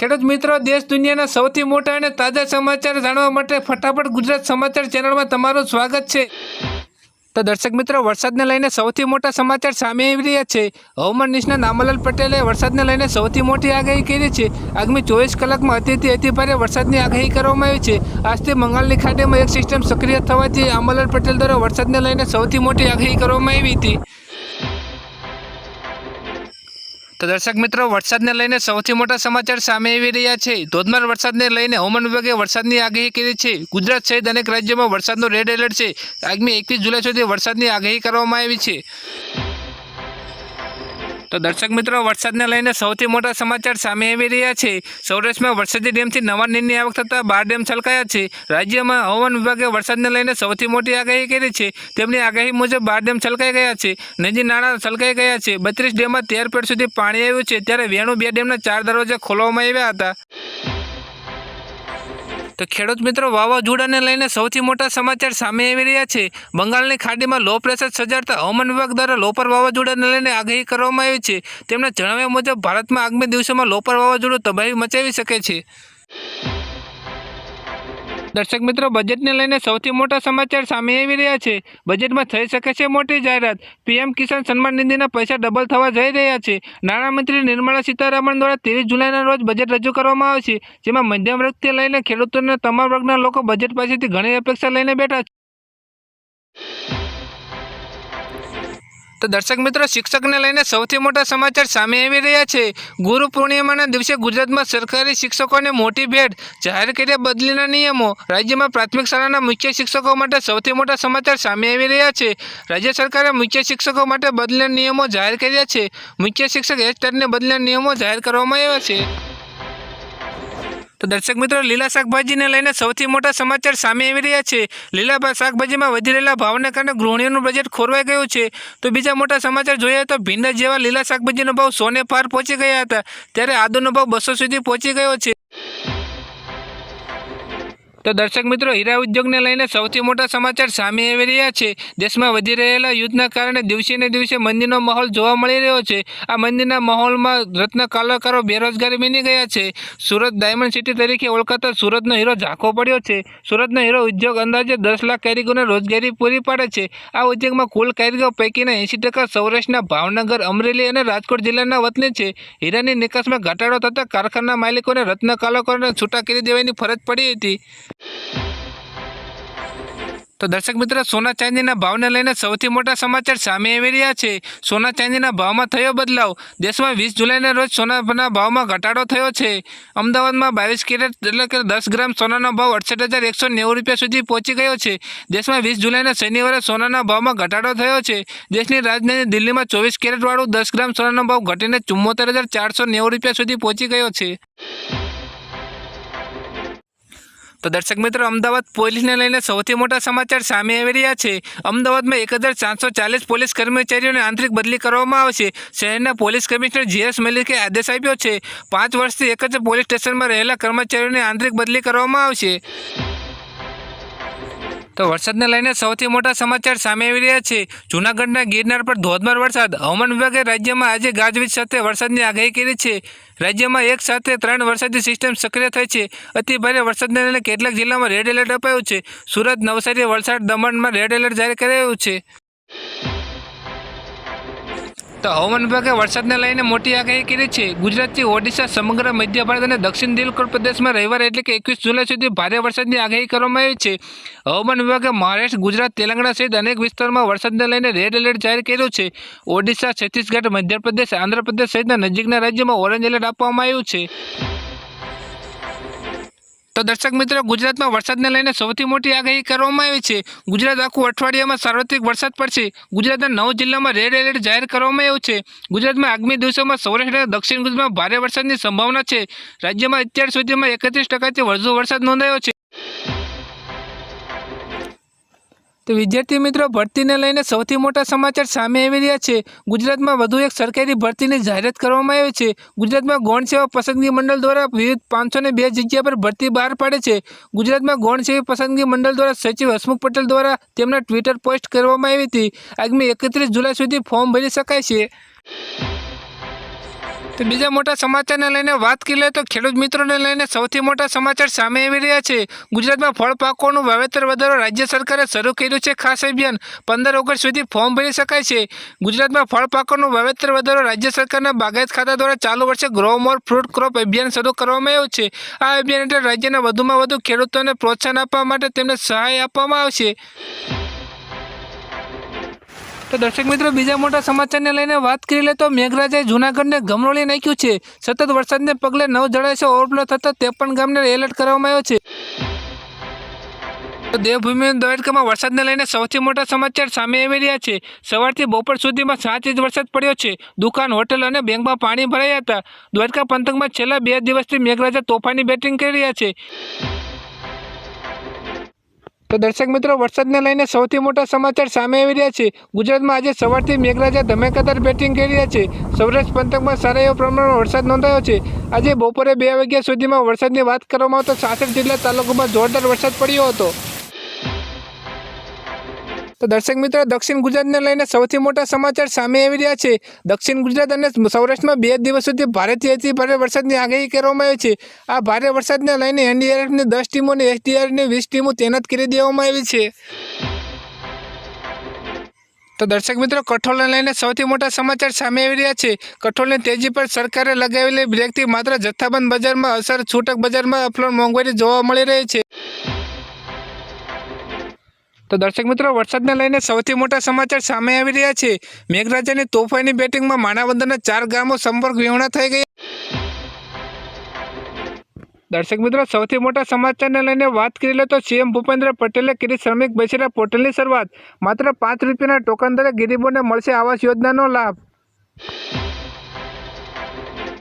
ખેડૂત મિત્રો, દેશ દુનિયાના સૌથી મોટા અને તાજા સમાચાર જાણવા માટે ફટાફટ ગુજરાત સમાચાર ચેનલમાં તમારું સ્વાગત છે. તો દર્શક મિત્રો, વરસાદને લઈને સૌથી મોટા સમાચાર સામે આવી રહ્યા છે. હવામાન નિષ્ણાત નામલાલ પટેલે વરસાદને લઈને સૌથી મોટી આગાહી કરી છે. આગામી ચોવીસ કલાકમાં અતિથી અતિ ભારે વરસાદની આગાહી કરવામાં આવી છે. આજથી બંગાળની ખાડીમાં એક સિસ્ટમ સક્રિય થવાથી આમલાલ પટેલ દ્વારા વરસાદને લઈને સૌથી મોટી આગાહી કરવામાં આવી હતી. તો દર્શક મિત્રો, વરસાદને લઈને સૌથી મોટા સમાચાર સામે આવી રહ્યા છે. ધોધમાર વરસાદને લઈને હવામાન વિભાગે વરસાદની આગાહી કરી છે. ગુજરાત સહિત અનેક રાજ્યોમાં વરસાદનો રેડ એલર્ટ છે. આગામી એકવીસ જુલાઈ સુધી વરસાદની આગાહી કરવામાં આવી છે. તો દર્શક મિત્રો, વરસાદને લઈને સૌથી મોટા સમાચાર સામે આવી રહ્યા છે. સૌરાષ્ટ્રમાં વરસાદી ડેમથી નવા નીરની આવક થતાં બાર ડેમ છલકાયા છે. રાજ્યમાં હવામાન વિભાગે વરસાદને લઈને સૌથી મોટી આગાહી કરી છે. તેમની આગાહી મુજબ બાર ડેમ છલકાઈ ગયા છે. નદી નાણાં છલકાઈ ગયા છે. બત્રીસ ડેમમાં તેર પેટ સુધી પાણી આવ્યું છે. ત્યારે વેણુ બે ડેમના ચાર દરવાજા ખોલવામાં આવ્યા હતા. તો ખેડૂત મિત્રો વાવાઝોડાને લઈને સૌથી મોટા સમાચાર સામે આવી રહ્યા છે. બંગાળની ખાડીમાં લો પ્રેશર સર્જાતા હવામાન વિભાગ દ્વારા લોપર વાવાઝોડાને લઈને આગાહી કરવામાં આવી છે. તેમના જણાવ્યા મુજબ, ભારતમાં આગામી દિવસોમાં લોપર વાવાઝોડું તબાહી મચાવી શકે છે. દર્શક મિત્રો, બજેટને લઈને સૌથી મોટા સમાચાર સામે આવી રહ્યા છે. બજેટમાં થઈ શકે છે મોટી જાહેરાત. પીએમ કિસાન સન્માન નિધિના પૈસા ડબલ થવા જઈ રહ્યા છે. નાણામંત્રી નિર્મલા સીતારામન દ્વારા ત્રેવીસ જુલાઈના રોજ બજેટ રજૂ કરવામાં આવશે, જેમાં મધ્યમ વર્ગથી લઈને ખેડૂતોના તમામ વર્ગના લોકો બજેટ પાસેથી ઘણી અપેક્ષા લઈને બેઠા છે. તો દર્શક મિત્રો, શિક્ષકને લઈને સૌથી મોટા સમાચાર સામે આવી રહ્યા છે. ગુરુ પૂર્ણિમાના દિવસે ગુજરાતમાં સરકારી શિક્ષકોને મોટી ભેટ જાહેર કર્યા બદલીના નિયમો. રાજ્યમાં પ્રાથમિક શાળાના મુખ્ય શિક્ષકો માટે સૌથી મોટા સમાચાર સામે આવી રહ્યા છે. રાજ્ય સરકારે મુખ્ય શિક્ષકો માટે બદલીના નિયમો જાહેર કર્યા છે. મુખ્ય શિક્ષક હેસ્ટરને બદલીના નિયમો જાહેર કરવામાં આવ્યા છે. તો દર્શક મિત્રો, લીલા શાકભાજીને લઈને સૌથી મોટા સમાચાર સામે આવી રહ્યા છે. લીલા શાકભાજીમાં વધી રહેલા ભાવને કારણે ગૃહિણીઓનું બજેટ ખોરવાઈ ગયું છે. તો બીજા મોટા સમાચાર જોઈએ તો ભીંડા જેવા લીલા શાકભાજીનો ભાવ સોને પાર પહોંચી ગયા હતા. ત્યારે આદુનો ભાવ બસો સુધી પહોંચી ગયો છે. તો દર્શક મિત્રો, હીરા ઉદ્યોગને લઈને સૌથી મોટા સમાચાર સામે આવી રહ્યા છે. દેશમાં વધી રહેલા યુદ્ધના કારણે દિવસે ને દિવસે મંદીનો માહોલ જોવા મળી રહ્યો છે. આ મંદીના માહોલમાં રત્ન કલાકારો બેરોજગારી બની ગયા છે. સુરત ડાયમંડ સિટી તરીકે ઓળખાતા સુરતનો હીરો ઝાંખો પડ્યો છે. સુરતનો હીરો ઉદ્યોગ અંદાજે દસ લાખ કારીગરોને રોજગારી પૂરી પાડે છે. આ ઉદ્યોગમાં કુલ કારીગરો પૈકીના એંસી ટકા સૌરાષ્ટ્રના ભાવનગર, અમરેલી અને રાજકોટ જિલ્લાના વતની છે. હીરાની નિકાસમાં ઘટાડો થતાં કારખાના માલિકોને રત્ન કલાકારોને છૂટા કરી દેવાની ફરજ પડી હતી. તો દર્શક મિત્રો, સોના ચાંદીના ભાવને લઈને સૌથી મોટા સમાચાર સામે આવી રહ્યા છે. સોના ચાંદીના ભાવમાં થયો બદલાવ. દેશમાં વીસ જુલાઈના રોજ સોનાના ભાવમાં ઘટાડો થયો છે. અમદાવાદમાં બાવીસ કેરેટ એટલે કે દસ ગ્રામ સોનાનો ભાવ અડસઠ હજાર એકસો નેવું રૂપિયા સુધી પહોંચી ગયો છે. દેશમાં વીસ જુલાઈના શનિવારે સોનાના ભાવમાં ઘટાડો થયો છે. દેશની રાજધાની દિલ્હીમાં ચોવીસ કેરેટવાળું દસ ગ્રામ સોનાનો ભાવ ઘટીને ચુમ્મોતેર હજાર ચારસો નેવું રૂપિયા સુધી પહોંચી ગયો છે. તો દર્શક મિત્રો, અમદાવાદ પોલીસને લઈને સૌથી મોટા સમાચાર સામે આવી રહ્યા છે. અમદાવાદમાં એક હજાર સાતસો ચાલીસ પોલીસ કર્મચારીઓને આંતરિક બદલી કરવામાં આવશે. શહેરના પોલીસ કમિશનર જીએસ મલિકે આદેશ આપ્યો છે. પાંચ વર્ષથી એક જ પોલીસ સ્ટેશનમાં રહેલા કર્મચારીઓને આંતરિક બદલી કરવામાં આવશે. તો વરસાદને લઈને સૌથી મોટા સમાચાર સામે આવી રહ્યા છે. જૂનાગઢના ગિરનાર પર ધોધમાર વરસાદ. હવામાન વિભાગે રાજ્યમાં આજે ગાજવીજ સાથે વરસાદની આગાહી કરી છે. રાજ્યમાં એક સાથે ત્રણ વરસાદી સિસ્ટમ સક્રિય થઈ છે. અતિ ભારે વરસાદને લઈને કેટલાક જિલ્લામાં રેડ એલર્ટ અપાયું છે. સુરત, નવસારી, વલસાડ દમણમાં રેડ એલર્ટ જારી કરાયું છે. તો હવામાન વિભાગે વરસાદને લઈને મોટી આગાહી કરી છે. ગુજરાતથી ઓડિશા, સમગ્ર મધ્ય ભારત અને દક્ષિણ દિલકોર પ્રદેશમાં રવિવાર એટલે કે એકવીસ જુલાઈ સુધી ભારે વરસાદની આગાહી કરવામાં આવી છે. હવામાન વિભાગે મહારાષ્ટ્ર, ગુજરાત, તેલંગાણા સહિત અનેક વિસ્તારોમાં વરસાદને લઈને રેડ એલર્ટ જાહેર કર્યું છે. ઓડિશા, છત્તીસગઢ, મધ્યપ્રદેશ, આંધ્રપ્રદેશ સહિતના નજીકના રાજ્યોમાં ઓરેન્જ એલર્ટ આપવામાં આવ્યું છે. તો દર્શક મિત્રો, ગુજરાતમાં વરસાદને લઈને સૌથી મોટી આગાહી કરવામાં આવી છે. ગુજરાત આખું અઠવાડિયામાં સાર્વત્રિક વરસાદ પડશે. ગુજરાતના નવ જિલ્લામાં રેડ એલર્ટ જાહેર કરવામાં આવ્યું છે. ગુજરાતમાં આગામી દિવસોમાં સૌરાષ્ટ્ર દક્ષિણ ગુજરાતમાં ભારે વરસાદની સંભાવના છે. રાજ્યમાં અત્યાર સુધીમાં એકત્રીસ ટકાથી વધુ વરસાદ નોંધાયો છે. તો વિદ્યાર્થી મિત્રો, ભરતીને લઈને સૌથી મોટા સમાચાર સામે આવી રહ્યા છે. ગુજરાતમાં વધુ એક સરકારી ભરતીની જાહેરાત કરવામાં આવી છે. ગુજરાતમાં ગૌણ સેવા પસંદગી મંડળ દ્વારા વિવિધ પાંચસો ને બે જગ્યા પર ભરતી બહાર પાડે છે. ગુજરાતમાં ગૌણ સેવા પસંદગી મંડળ દ્વારા સચિવ હસમુખ પટેલ દ્વારા તેમના ટ્વિટર પોસ્ટ કરવામાં આવી હતી. આગામી એકત્રીસ જુલાઈ સુધી ફોર્મ ભરી શકાય છે. તો બીજા મોટા સમાચારને લઈને વાત કરી લઈએ તો ખેડૂત મિત્રોને લઈને સૌથી મોટા સમાચાર સામે આવી રહ્યા છે. ગુજરાતમાં ફળ પાકોનું વાવેતર વધારો રાજ્ય સરકારે શરૂ કર્યું છે ખાસ અભિયાન. પંદર ઓગસ્ટ સુધી ફોર્મ ભરી શકાય છે. ગુજરાતમાં ફળ પાકોનું વાવેતર વધારો રાજ્ય સરકારના બાગાયત ખાતા દ્વારા ચાલુ વર્ષે ગ્રો મોર ફ્રૂટ ક્રોપ અભિયાન શરૂ કરવામાં આવ્યું છે. આ અભિયાન હેઠળ રાજ્યના વધુમાં વધુ ખેડૂતોને પ્રોત્સાહન આપવા માટે તેમને સહાય આપવામાં આવશે. તો દર્શક મિત્રો, બીજા મોટા સમાચારને લઈને વાત કરી લે તો મેઘરાજાએ જૂનાગઢને ગમરોળી નાખ્યું છે. સતત વરસાદને પગલે નવ જળાશય ઓવરફ્લો થતા ત્રેપન ગામને એલર્ટ કરવામાં આવ્યો છે. દેવભૂમિ દ્વારકામાં વરસાદને લઈને સૌથી મોટા સમાચાર સામે આવી રહ્યા છે. સવારથી બપોર સુધીમાં સાત ઇંચ વરસાદ પડ્યો છે. દુકાન, હોટલ અને બેંકમાં પાણી ભરાયા હતા. દ્વારકા પંથકમાં છેલ્લા બે દિવસથી મેઘરાજા તોફાની બેટિંગ કરી રહ્યા છે. તો દર્શક મિત્રો, વરસાદને લઈને સૌથી મોટા સમાચાર સામે આવી રહ્યા છે. ગુજરાતમાં આજે સવારથી મેઘરાજા ધમાકેદાર બેટિંગ કરી રહ્યા છે. સૌરાષ્ટ્ર પંથકમાં સારા એવા પ્રમાણમાં વરસાદ નોંધાયો છે. આજે બપોરે બે વાગ્યા સુધીમાં વરસાદની વાત કરવામાં આવતો સાસઠ જિલ્લા તાલુકામાં જોરદાર વરસાદ પડ્યો હતો. તો દર્શક મિત્રો, દક્ષિણ ગુજરાતને લઈને સૌથી મોટા સમાચાર સામે આવી રહ્યા છે. દક્ષિણ ગુજરાત અને સૌરાષ્ટ્રમાં બે દિવસ સુધી ભારેથી અતિ ભારે વરસાદની આગાહી કરવામાં આવી છે. આ ભારે વરસાદને લઈને એનડીઆરએફની દસ ટીમો અને એસડીઆરએફની વીસ ટીમો તૈનાત કરી દેવામાં આવી છે. તો દર્શક મિત્રો, કઠોળને લઈને સૌથી મોટા સમાચાર સામે આવી રહ્યા છે. કઠોળની તેજી પર સરકારે લગાવેલી બ્રેકથી માત્ર જથ્થાબંધ બજારમાં અસર છૂટક બજારમાં અફલોડ મોંઘવારી જોવા મળી રહી છે. તો દર્શક મિત્રો, વરસાદને લઈને સૌથી મોટા સમાચાર સામે આવી રહ્યા છે. મેઘરાજાની તોફાની બેટિંગમાં માણાવદરના ચાર ગામો સંપર્ક વિહોણા થઈ ગયા. દર્શક મિત્રો, સૌથી મોટા સમાચારને લઈને વાત કરી લે તો સીએમ ભૂપેન્દ્ર પટેલે કરી શ્રમિક બસેરા પોર્ટલની શરૂઆત. માત્ર પાંચ રૂપિયાના ટોકન દરે ગરીબોને મળશે આવાસ યોજનાનો લાભ.